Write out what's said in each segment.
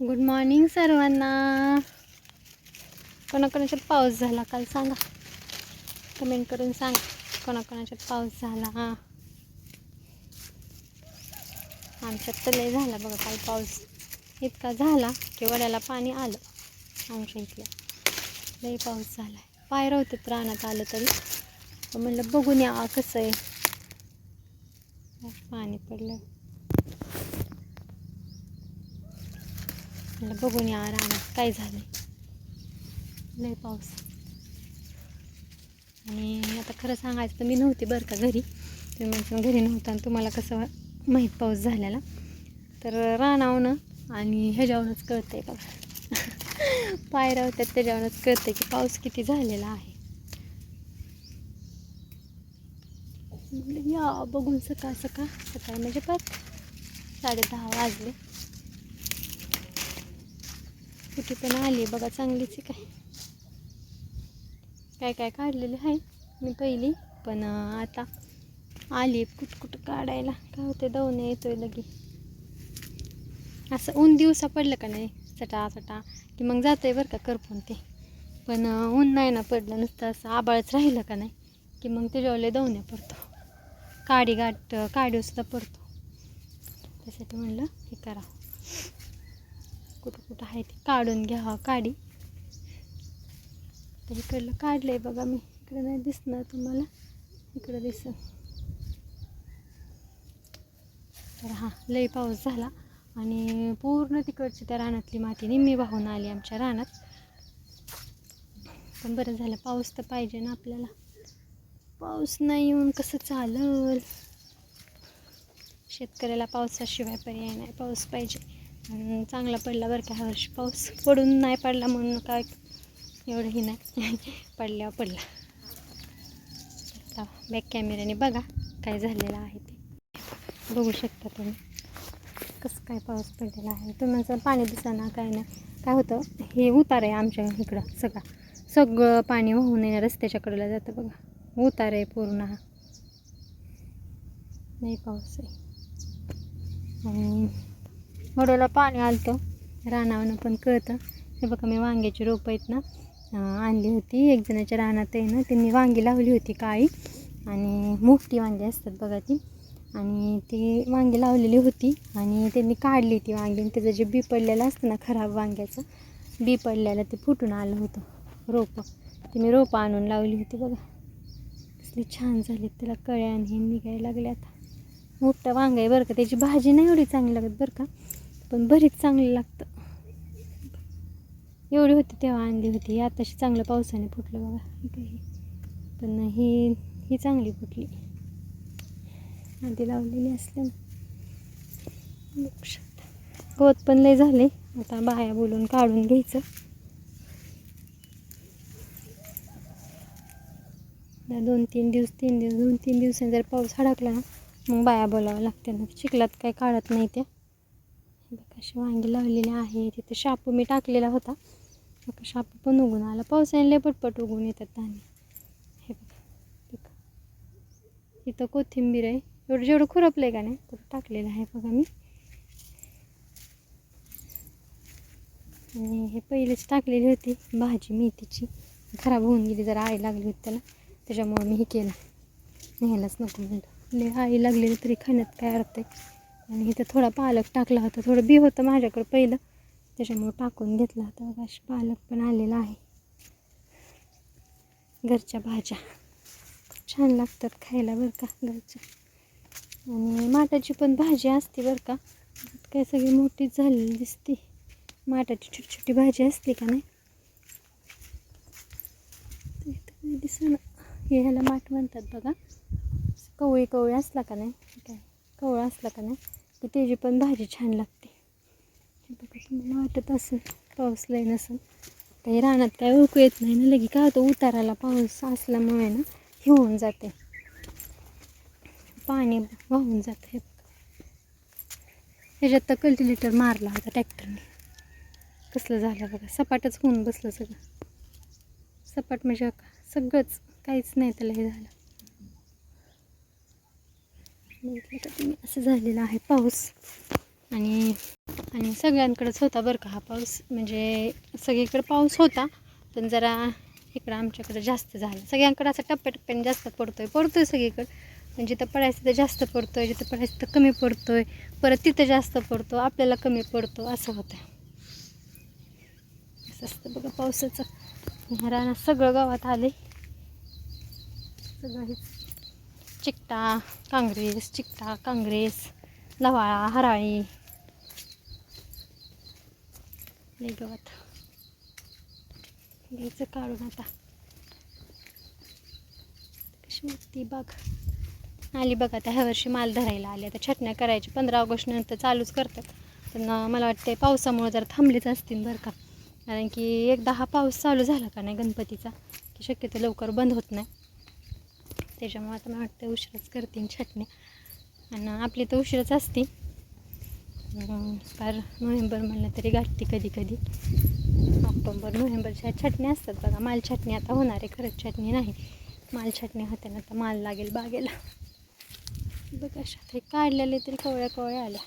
Good morning सर्वांना. कोणाकोणाच्यात पाऊस झाला काल सांगा. कमेंट करून सांगा. कोणाकोणाच्यात पाऊस झाला? हां आमच्यात तर लय झाला बघा काल पाऊस. इतका झाला की वड्याला पाणी आलं. आमच्या इथल्या लय पाऊस झाला पाय होतं रानात आलं तरी. म्हणलं बघून या कसं आहे. पाणी पडलं. मला बघून या रानात काय झालं लय पाऊस. आणि आता खरं सांगायचं तर मी नव्हती बरं का घरी. तुम्ही म्हणजे घरी नव्हता आणि तुम्हाला कसं माहीत पाऊस झालेला. तर रानावनं आणि ह्याच्यावरूनच कळतंय बघा. पायऱ्या होत्यात त्याच्यावरूनच कळतंय की पाऊस किती झालेला आहे. या बघून सकाळ सकाळ. सकाळ म्हणजे पाच. साडे दहा वाजले. कुठे पण आली बघा चांगलीच आहे काय. काय काय काढलेली आहे मी पहिली. पण आता आली कुठ कुठं काढायला. काय होते दवणे येतोय लगी. असं ऊन दिवसा पडलं का नाही? सटा सटा. की मग जातंय बरं का करपून ते. पण ऊन नाही ना पडलं नुसतं असं आबाळच राहिलं का नाही? की मग त्याच्यावरले दवणे पडतो. काडी गाठ काडीवसुद्धा पडतो. त्यासाठी म्हणलं हे करा. कुठं कुठं आहे ते काढून घ्यावा काढी तर इकडलं काढलंय बघा मी. इकडं नाही दिसणार तुम्हाला. इकडं दिस तर हां लई पाऊस झाला. आणि पूर्ण तिकडची त्या रानातली माती निम्मी वाहून आली आमच्या रानात. पण बरं झालं पाऊस तर पाहिजे ना आपल्याला. पाऊस नाही येऊन कसं चालल? शेतकऱ्याला पावसाशिवाय पर्याय नाही. पाऊस पाहिजे. चांगला पडला बरं का ह्या वर्षी. पाऊस पडून नाही पडला म्हणून काय एवढंही नाही. पडल्यावर पडला. बॅक कॅमेऱ्याने बघा काय झालेलं आहे ते. बघू शकता तुम्ही. कसं काय पाऊस पडलेला आहे. तुम्हाला पाणी दिसाना काय नाही काय होतं? हे उतार आहे आमच्या इकडं सगळा. सगळं पाणी वाहून येणं रस्त्याच्या कडेला जातं बघा. उतार आहे पूर्ण हा. नाही पाऊस आहे. आणि पाणी आलतं. रानावनं पण कळतं. हे बघा मी वांग्याची रोपं आहेत ना आणली होती. एक जणाच्या रानात आहे ना त्यांनी वांगी लावली होती काळी. आणि मोठी वांगी असतात बघा ती. आणि ती वांगी लावलेली होती. आणि त्यांनी काढली ती वांगी. आणि त्याचं जे बी पडलेलं असतं ना खराब वांग्याचं बी पडलेलं ते फुटून आलं होतं. रोपं. ते मी रोपं आणून लावली होती बघा. कसली छान झाली. त्याला कळ्या आणि हे निघायला लागले आता. मोठं वांग आहे बरं का. त्याची भाजी नाही एवढी चांगली लागत बरं का. पण बरीच चांगलं लागतं. एवढी होती तेव्हा आणली होती. आताशी चांगलं पावसाने फुटलं बघा. काही पण ही ही चांगली फुटली. आधी लावलेली असल्यानं. बघू शकता. गवत पण लय झाले. आता बाया बोलून काढून घ्यायचं. दोन तीन दिवस तीन दिवस दोन तीन दिवसांनी जर पाऊस हडकला ना मग बाया बोलावं लागते ना. चिखलात काही काढत नाही त्या. बघा अशी वांगी लावलेली आहे. तिथे शापू मी टाकलेला होता. बघा शापू पण उगून आला. पावसाने लय पटपट उगून येतात धान्य. हे बघा बघा. इथं कोथिंबीर आहे. एवढं जेवढं खुरपलं आहे का नाही तेवढं टाकलेलं आहे बघा मी. आणि हे पहिलेच टाकलेली होती भाजी मेथीची. खराब होऊन गेली जरा आई लागली होती त्याला. त्याच्यामुळं मी हे केलं. न्यायलाच नको म्हणलं. लय आई लागलेली तरी खाण्यात काय अर्थ आहे? आणि इथं थोडा पालक टाकला होता. थोडं बी होतं माझ्याकडं पहिलं. त्याच्यामुळं टाकून घेतला होता. अशी पालक पण आलेला आहे. घरच्या भाज्या. छान लागतात खायला बरं का घरच्या. आणि माटाची पण भाजी असते बरं का. काय सगळी मोठीच झालेली दिसते. माटाची छोटी छोटी भाजी असते का नाही? ते हे ह्याला माठ म्हणतात बघा. कवळी कवळी असला का नाही? काय? कवळा असला का नाही की त्याची पण भाजी छान लागते. हे बघा तुम्हाला वाटत असेल पाऊस लय नसेल काही रानात काय ओळखू येत नाही ना लगे काय होतं उताराला पाऊस असल्यामुळे ना हे होऊन जाते. पाणी वाहून जातं हे ह्याच्यात तर कल्टिलेटर मारला होता ट्रॅक्टरने कसलं झालं बघा सपाटच होऊन बसलं सगळं. सपाट म्हणजे सगळंच काहीच नाही त्याला हे झालं. म्हटलं तर तुम्ही असं झालेलं आहे पाऊस. आणि आणि सगळ्यांकडेच होता बरं का हा पाऊस. म्हणजे सगळीकडे पाऊस होता पण जरा इकडं आमच्याकडं जास्त झाला. सगळ्यांकडे असं टप्प्याटप्प्याने जास्त पडतो आहे पडतो आहे सगळीकडं. पण म्हणजे जिथं पडायचं तर जास्त पडतो आहे जिथं पडायचं तर कमी पडतो आहे परत तिथं जास्त पडतो आपल्याला कमी पडतो असं होतं असं असतं बघा पावसाचं. रानात सगळं गावात आले सगळं हेच चिकटा काँग्रेस चिकटा काँग्रेस लवाळा हराळी. गवत. घ्यायचं काढून आता. कशी मोठी बाग. आली बघा आता ह्या वर्षी माल धरायला आले. आता छटण्या करायची पंधरा ऑगस्ट नंतर चालूच करतात. पण मला वाटते पावसामुळे जर थांबलीच असतील बरं का. कारण की एकदा हा पाऊस चालू झाला का नाही गणपतीचा की शक्यतो लवकर बंद होत नाही. त्याच्यामुळे आता मला वाटतं उशिराच करतील चटणी आणि आपली तर उशिराच असते. फार नोव्हेंबर म्हणलं तरी गाठते कधी कधी. ऑक्टोबर नोव्हेंबरच्या छटणी असतात बघा. माल छटणी आता होणार आहे खरंच चटणी नाही. माल छटणी होते ना आता माल लागेल बागेला. बघा अशा ते काढलेले तरी कवळ्या कवळ्या आल्या.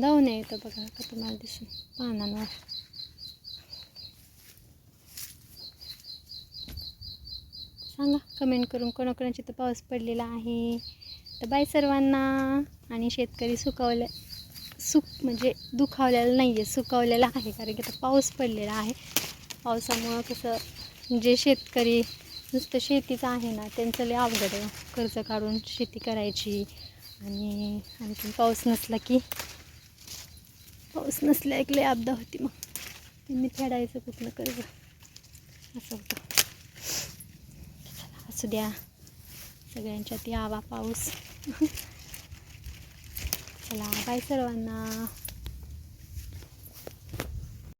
जाऊन येतं बघा का तुम्हाला दिसून पानांवर. सांगा. कमेंट करून कोणाकोणाची तर पाऊस पडलेला आहे. तर बाय सर्वांना. आणि शेतकरी सुकावल्या सुक म्हणजे दुखावलेला नाही आहे सुकावलेला आहे. कारण की आता पाऊस पडलेला आहे. पावसामुळं कसं जे शेतकरी नुसतं शेतीचं आहे ना त्यांचं लय अवघड आहे हो. कर्ज काढून शेती करायची. आणि आणखी पाऊस नसला की पाऊस नसल्या एक लय आपदा होती मग. त्यांनी फेडायचं कुठलं कर्ज. असं होतं. असू द्या सगळ्यांच्यात यावा पाऊस. चला बाय सर्वांना.